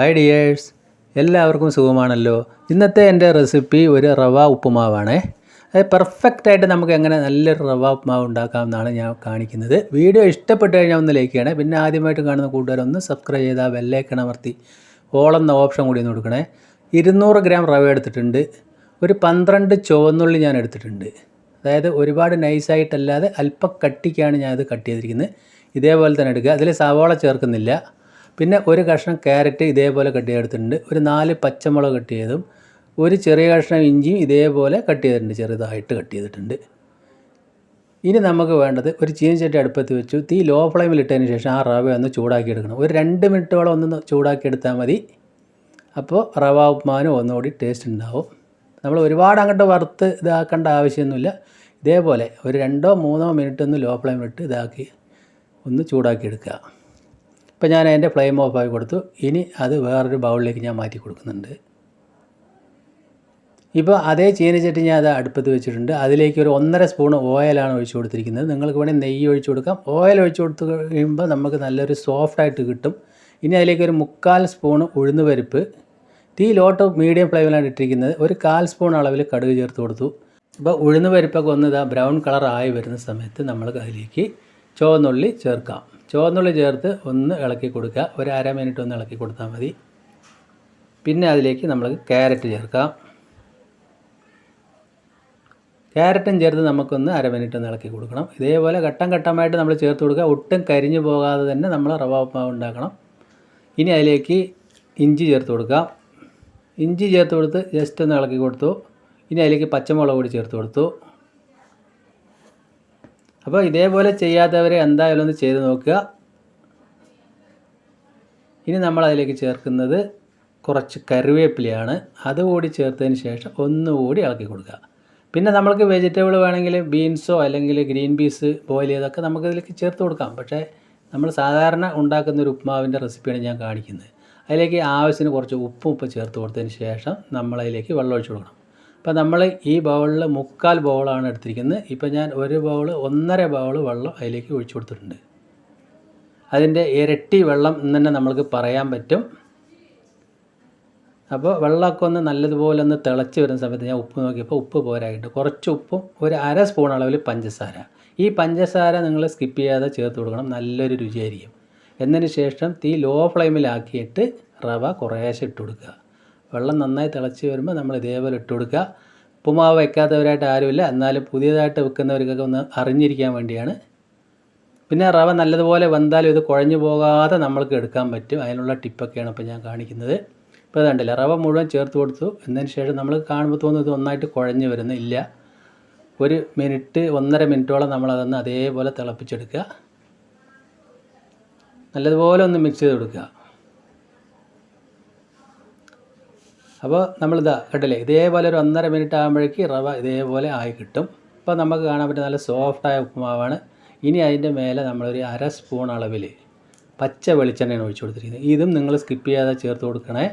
Hi dears എല്ലാവർക്കും സുഖമാണല്ലോ. ഇന്നത്തെ എന്റെ റെസിപ്പി ഒരു റവ ഉപ്പുമാവാണ്. അത് പെർഫെക്റ്റായിട്ട് നമുക്ക് എങ്ങനെ നല്ലൊരു റവ ഉപ്പുമാവ് ഉണ്ടാക്കാം എന്നാണ് ഞാൻ കാണിക്കുന്നത്. വീഡിയോ ഇഷ്ടപ്പെട്ട് കഴിഞ്ഞാൽ ഒന്ന് ലൈക്ക് ചെയ്യണേ. പിന്നെ ആദ്യമായിട്ട് കാണുന്ന കൂട്ടുകാരൊന്ന് സബ്സ്ക്രൈബ് ചെയ്താൽ ബെല്ലേക്കൺ അമർത്തി ഓളെന്ന ഓപ്ഷൻ കൂടി ഒന്ന് കൊടുക്കണേ. ഇരുന്നൂറ് ഗ്രാം റവ എടുത്തിട്ടുണ്ട്. ഒരു പന്ത്രണ്ട് ചുവന്നുള്ളി ഞാൻ എടുത്തിട്ടുണ്ട്. അതായത് ഒരുപാട് നൈസായിട്ടല്ലാതെ അല്പം കട്ടിക്കാണ് ഞാനത് കട്ട് ചെയ്തിരിക്കുന്നത്. ഇതേപോലെ തന്നെ എടുക്കുക. അതിൽ സവാള ചേർക്കുന്നില്ല. പിന്നെ ഒരു കഷ്ണം ക്യാരറ്റ് ഇതേപോലെ കട്ട് ചെയ്തെടുത്തിട്ടുണ്ട്. ഒരു നാല് പച്ചമുളക് കട്ട് ചെയ്തതും ഒരു ചെറിയ കഷ്ണം ഇഞ്ചിയും ഇതേപോലെ കട്ട് ചെയ്തിട്ടുണ്ട് ചെറുതായിട്ട് കട്ട് ചെയ്തിട്ടുണ്ട്. ഇനി നമുക്ക് വേണ്ടത് ഒരു ചീനച്ചട്ടി അടുപ്പത്ത് വെച്ചു. തീ ലോ ഫ്ലെയിമിൽ ഇട്ടതിന് ശേഷം ആ റവ ഒന്ന് ചൂടാക്കി എടുക്കണം. ഒരു രണ്ട് മിനിറ്റോളം ഒന്ന് ചൂടാക്കി എടുത്താൽ മതി. അപ്പോൾ റവ ഉപ്മാനും ഒന്നുകൂടി ടേസ്റ്റ് ഉണ്ടാവും. നമ്മൾ ഒരുപാട് അങ്ങോട്ട് വറുത്ത് ഇതാക്കേണ്ട ആവശ്യമൊന്നുമില്ല. ഇതേപോലെ ഒരു രണ്ടോ മൂന്നോ മിനിറ്റ് ഒന്ന് ലോ ഫ്ലെയിമിലിട്ട് ഇതാക്കി ഒന്ന് ചൂടാക്കി എടുക്കുക. ഇപ്പോൾ ഞാൻ അതിന്റെ ഫ്ലെയിം ഓഫ് ആയി കൊടുത്തു. ഇനി അത് വേറൊരു ബൗളിലേക്ക് ഞാൻ മാറ്റി കൊടുക്കുന്നുണ്ട്. ഇപ്പോൾ അതേ ചീനച്ചട്ടി ഞാൻ അത് അടുപ്പത്ത് വെച്ചിട്ടുണ്ട്. അതിലേക്ക് ഒരു ഒന്നര സ്പൂൺ ഓയിലാണ് ഒഴിച്ചു കൊടുത്തിരിക്കുന്നത്. നിങ്ങൾക്ക് വേണമെങ്കിൽ നെയ്യ് ഒഴിച്ചു കൊടുക്കാം. ഓയിൽ ഒഴിച്ചു കൊടുത്ത് കഴിയുമ്പോൾ നമുക്ക് നല്ലൊരു സോഫ്റ്റായിട്ട് കിട്ടും. ഇനി അതിലേക്ക് ഒരു മുക്കാൽ സ്പൂൺ ഉഴുന്ന് പരിപ്പ് തീ ലോട്ട് മീഡിയം ഫ്ലെയിമിലാണ് ഇട്ടിരിക്കുന്നത്. ഒരു കാൽ സ്പൂൺ അളവിൽ കടുക് ചേർത്ത് കൊടുത്തു. ഇപ്പോൾ ഉഴുന്ന് പരിപ്പൊക്കെ ഒന്ന് ഇതാ ബ്രൗൺ കളർ ആയി വരുന്ന സമയത്ത് നമ്മൾ അതിലേക്ക് ചുവന്നുള്ളി ചേർക്കാം. ചുവന്നുള്ളി ചേർത്ത് ഒന്ന് ഇളക്കി കൊടുക്കുക. ഒരു അര മിനിറ്റ് ഒന്ന് ഇളക്കി കൊടുത്താൽ മതി. പിന്നെ അതിലേക്ക് നമ്മൾ ക്യാരറ്റ് ചേർക്കാം. ക്യാരറ്റും ചേർത്ത് നമുക്കൊന്ന് അര മിനിറ്റ് ഒന്ന് ഇളക്കി കൊടുക്കണം. ഇതേപോലെ ഘട്ടം ഘട്ടമായിട്ട് നമ്മൾ ചേർത്ത് കൊടുക്കുക. ഒട്ടും കരിഞ്ഞു പോകാതെ തന്നെ നമ്മൾ റവ ഉപ്മാവ് ഉണ്ടാക്കണം. ഇനി അതിലേക്ക് ഇഞ്ചി ചേർത്ത് കൊടുക്കാം ഇഞ്ചി ചേർത്ത് കൊടുത്ത് ജസ്റ്റ് ഒന്ന് ഇളക്കി കൊടുത്തു. ഇനി അതിലേക്ക് പച്ചമുളക് കൂടി ചേർത്ത് കൊടുത്തു. അപ്പോൾ ഇതേപോലെ ചെയ്യാത്തവരെ എന്തായാലും ഒന്ന് ചെയ്ത് നോക്കുക. ഇനി നമ്മൾ അതിലേക്ക് ചേർക്കുന്നത് കുറച്ച് കറിവേപ്പിലയാണ്. അതുകൂടി ചേർത്തതിന് ശേഷം ഒന്നുകൂടി ഇളക്കി കൊടുക്കുക. പിന്നെ നമ്മൾക്ക് വെജിറ്റബിൾ വേണമെങ്കിൽ ബീൻസോ അല്ലെങ്കിൽ ഗ്രീൻ പീസ് ബോയിൽ ചെയ്തൊക്കെ നമുക്ക് ഇതിലേക്ക് ചേർത്ത് കൊടുക്കാം. പക്ഷേ നമ്മൾ സാധാരണ ഉണ്ടാക്കുന്ന ഒരു ഉപ്മാവിന്റെ റെസിപ്പിയാണ് ഞാൻ കാണിക്കുന്നത്. അതിലേക്ക് ആവശ്യത്തിന് കുറച്ച് ഉപ്പും ഉപ്പ് ചേർത്ത് കൊടുത്തതിന് ശേഷം നമ്മൾ അതിലേക്ക് വെള്ളം ഒഴിച്ച് കൊടുക്കണം. അപ്പോൾ നമ്മൾ ഈ ബൗളിൽ മുക്കാൽ ബൗളാണ് എടുത്തിരിക്കുന്നത്. ഇപ്പോൾ ഞാൻ ഒരു ബൗൾ ഒന്നര ബൗൾ വെള്ളം അതിലേക്ക് ഒഴിച്ചു കൊടുത്തിട്ടുണ്ട്. അതിന്റെ ഇരട്ടി വെള്ളം എന്ന് തന്നെ നമ്മൾക്ക് പറയാൻ പറ്റും. അപ്പോൾ വെള്ളമൊക്കെ ഒന്ന് നല്ലതുപോലെ ഒന്ന് തിളച്ച് വരുന്ന സമയത്ത് ഞാൻ ഉപ്പ് നോക്കിയപ്പോൾ ഉപ്പ് പോരായിട്ട് കുറച്ച് ഉപ്പും ഒരു അര സ്പൂൺ അളവിൽ പഞ്ചസാര. ഈ പഞ്ചസാര നിങ്ങൾ സ്കിപ്പ് ചെയ്യാതെ ചേർത്ത് കൊടുക്കണം. നല്ലൊരു രുചിയായിരിക്കും. എന്നതിന് ശേഷം തീ ലോ ഫ്ലെയിമിലാക്കിയിട്ട് റവ കുറേശ്ശെ ഇട്ട് കൊടുക്കുക. വെള്ളം നന്നായി തിളച്ച് വരുമ്പോൾ നമ്മൾ ഇതേപോലെ ഇട്ട് കൊടുക്കുക. ഉപ്പുമാവ് വയ്ക്കാത്തവരായിട്ട് ആരുമില്ല. എന്നാലും പുതിയതായിട്ട് വെക്കുന്നവർക്കൊക്കെ ഒന്ന് അറിഞ്ഞിരിക്കാൻ വേണ്ടിയാണ്. പിന്നെ റവ നല്ലതുപോലെ വന്നാലും ഇത് കുഴഞ്ഞു പോകാതെ നമ്മൾക്ക് എടുക്കാൻ പറ്റും. അതിനുള്ള ടിപ്പൊക്കെയാണ് ഇപ്പോൾ ഞാൻ കാണിക്കുന്നത്. ഇപ്പോൾ കണ്ടില്ല റവ മുഴുവൻ ചേർത്ത് കൊടുത്തു. എന്നതിന് ശേഷം നമ്മൾ കാണുമ്പോൾ തോന്നുന്നു ഇത് ഒന്നായിട്ട് കുഴഞ്ഞു വരുന്നില്ല. ഒരു മിനിറ്റ് ഒന്നര മിനിറ്റോളം നമ്മളതൊന്ന് അതേപോലെ തിളപ്പിച്ചെടുക്കുക. നല്ലതുപോലെ ഒന്ന് മിക്സ് ചെയ്ത് കൊടുക്കുക. അപ്പോൾ നമ്മളിതാ കണ്ടില്ലേ ഇതേപോലെ ഒരു ഒന്നര മിനിറ്റ് ആകുമ്പോഴേക്ക് റവ ഇതേപോലെ ആയി കിട്ടും. അപ്പോൾ നമുക്ക് കാണാൻ പറ്റുന്ന നല്ല സോഫ്റ്റായ ഉപ്പുമാവാണ്. ഇനി അതിന്റെ മേലെ നമ്മളൊരു അര സ്പൂൺ അളവിൽ പച്ച വെളിച്ചെണ്ണയാണ് ഒഴിച്ചു കൊടുത്തിരിക്കുന്നത്. ഇതും നിങ്ങൾ സ്കിപ്പ് ചെയ്യാതെ ചേർത്ത് കൊടുക്കണേ.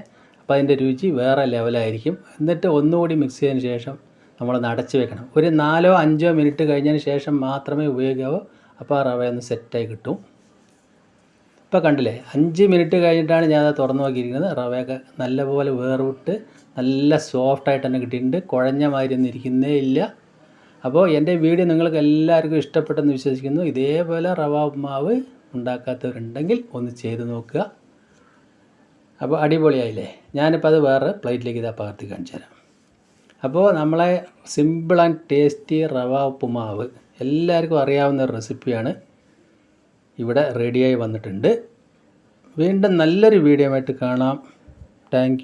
അപ്പോൾ അതിന്റെ രുചി വേറെ ലെവലായിരിക്കും എന്നിട്ട് ഒന്നുകൂടി മിക്സ് ചെയ്തതിന് ശേഷം നമ്മൾ അടച്ച് വെക്കണം. ഒരു നാലോ അഞ്ചോ മിനിറ്റ് കഴിഞ്ഞതിന് ശേഷം മാത്രമേ ഉപയോഗിക്കാവൂ. അപ്പോൾ ആ റവ ഒന്ന് സെറ്റായി കിട്ടും. ഇപ്പോൾ കണ്ടില്ലേ അഞ്ച് മിനിറ്റ് കഴിഞ്ഞിട്ടാണ് ഞാൻ അത് തുറന്നു നോക്കിയിരിക്കുന്നത്. റവയൊക്കെ നല്ലപോലെ വേർവിട്ട് നല്ല സോഫ്റ്റായിട്ട് തന്നെ കിട്ടിയിട്ടുണ്ട്. കുഴഞ്ഞ മാതിരി ഒന്നും ഇരിക്കുന്നേ ഇല്ല. അപ്പോൾ എന്റെ വീഡിയോ നിങ്ങൾക്ക് എല്ലാവർക്കും ഇഷ്ടപ്പെട്ടെന്ന് വിശ്വസിക്കുന്നു. ഇതേപോലെ റവ ഉപ്മാവ് ഉണ്ടാക്കാത്തവരുണ്ടെങ്കിൽ ഒന്ന് ചെയ്ത് നോക്കുക. അപ്പോൾ അടിപൊളിയായില്ലേ? ഞാനിപ്പോൾ അത് വേറെ പ്ലേറ്റിലേക്ക് ഇതാ പകർത്തി കാണിച്ചു തരാം. അപ്പോൾ നമ്മളെ simple and tasty rava uppumavu എല്ലാവർക്കും അറിയാവുന്ന റെസിപ്പിയാണ് ഇവിടെ റെഡിയായി വന്നിട്ടുണ്ട്. വീണ്ടും നല്ലൊരു വീഡിയോ ആയിട്ട് കാണാം. താങ്ക്